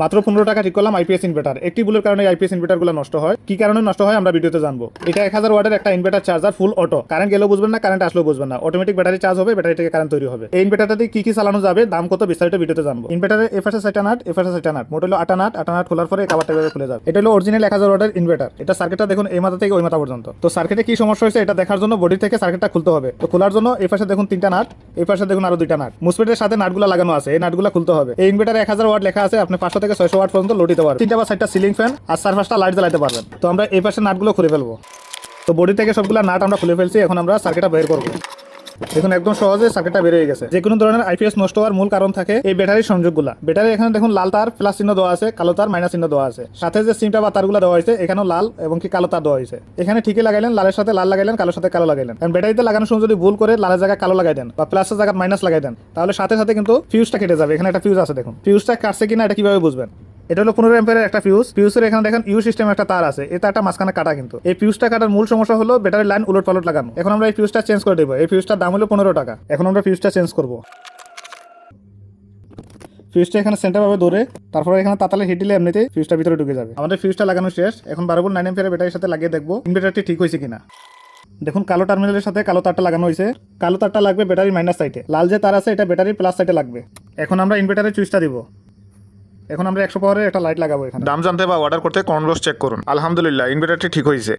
মাত্র পনেরো টাকা ঠিক করলাম আইপিএস ইনভার্টার একটি ভুলের কারণে আইপিএস ইনভার্টারগুলো নষ্ট হয়। কি কারণে নষ্ট হয় আমরা ভিডিওতে জানব। এটা এক হাজার ওয়াটের একটা inverter charger full auto current গেলেও বুঝবেন না কারেন্ট আসলেও বুঝবেন না। অটোমেটিক ব্যাটারি চার্জ হবে ব্যাটারি থেকে কারেন্ট তৈরি হবে। এই ইনভার্টারটাতে কি কি চালানো যাবে, দাম কত বিস্তারিত ভিডিওতে জানব। ইনভার্টারের এফএসএস সেটা নাট এফএসএস সেটা নাট মোট হলো আটা নাট আটা নাট খোলার পরে কাবারটা এভাবে খুলে যাবে। এটা হলো অরিজিনাল এক হাজার ওয়াটের ইনভার্টার এটা সার্কিটটা দেখুন এই মাথা থেকে ওই মাথা পর্যন্ত। তো সার্কিটে কি সমস্যা হয়েছে, এটা দেখার জন্য বডি থেকে সার্কিটটা খুলতে হবে। তো খোলার জন্য এই পাশে দেখুন তিনটা নাট এই পাশে দেখুন আরও দুইটা নাট মুসপেটের সাথে নাটগুলো লাগানো আছে, এই নাটগুলো খুলতে হবে। এই ইনভার্টার এক হাজার ওয়াট লেখা আছে, আপনি পাঁচশো থেকে ছয়শো ওয়াট পর্যন্ত লোড দিতে তিনটা বা চারটা সিলিং ফ্যান আর পাঁচটা লাইট জ্বালাতে পারবেন। তো আমরা এই পাশে নাটগুলো খুলে ফেলব। তো বডি থেকে সবগুলো নাট আমরা খুলে ফেলছি, এখন আমরা সার্কিটটা বের করব। দেখুন, একদম সহজে সার্কিটটা বের হয়ে গেছে। যে কোনো ধরনের আইপিএস নষ্ট হওয়ার মূল কারণ থাকে এই ব্যাটারির সংযোগগুলা। ব্যাটারি এখানে দেখুন, লাল তার প্লাস চিহ্ন দেওয়া আছে, কালো তার মাইনাস চিহ্ন দেওয়া আছে। সাথে যে সিমটা বা তারগুলো দেওয়া হয়েছে, এখানেও লাল এবং কি কালো তার দেওয়া হয়েছে। এখানে ঠিকই লাগাইলেন, লালের সাথে লাল লাগাইলেন, কালোর সাথে কালো লাগাইলেন। কারণ ব্যাটারিতে লাগানোর সময় যদি ভুল করে, লালের জায়গায় কালো লাগাই দেন বা প্লাসের জায়গায় মাইনাস লাগাই দেন, তাহলে সাথে সাথে কিন্তু ফিউজটা কেটে যাবে। এখানে একটা ফিউজ আছে, দেখুন। ফিউজটা কাটছে কিনা, এটা কীভাবে বুঝবেন? এটা হলো পনেরো এম্পের একটা ফিউজ ফিউজের এখানে দেখেন ইউ সিস্টেম একটা তার আছে। এই তারটা মাঝখানে কাটা কিন্তু। এই ফিউজটা কাটার মূল সমস্যা হলো ব্যাটারি লাইন উলট পালট লাগানো। এখন আমরা এই ফিউজটা চেঞ্জ করে দেবো। এই ফিউজটার দাম হলো পনেরো টাকা। এখন আমরা ফিউজটা চেঞ্জ করব। ফিউজটা এখানে সেন্টার ভাবে ধরে, তারপরে এখানে তাতালে হিট দিলে এমনিতেই ফিউজটা ভিতরে ঢুকে যাবে। আমাদের ফিউজটা লাগানো শেষ। এখন বারো নাইন এম্পিয়ার ব্যাটারির সাথে লাগিয়ে দেখব ইনভার্টারটি ঠিক হয়েছে কিনা। দেখুন, কালো টার্মিনালের সাথে কালো তারটা লাগানো হয়েছে। কালো তারটা লাগবে ব্যাটারি মাইনাস সাইডে লাল যে তার আছে, এটা ব্যাটারি প্লাস সাইডে লাগবে। এখন আমরা ইনভার্টারের চুইসটা দিব। এখন আমরা একশো পাওয়ারের একটা লাইট লাগাবো এখানে। দাম জানতে বা অর্ডার করতে কনগ্লোস চেক করুন। আলহামদুলিল্লাহ ইনভার্টারটি ঠিক হয়েছে।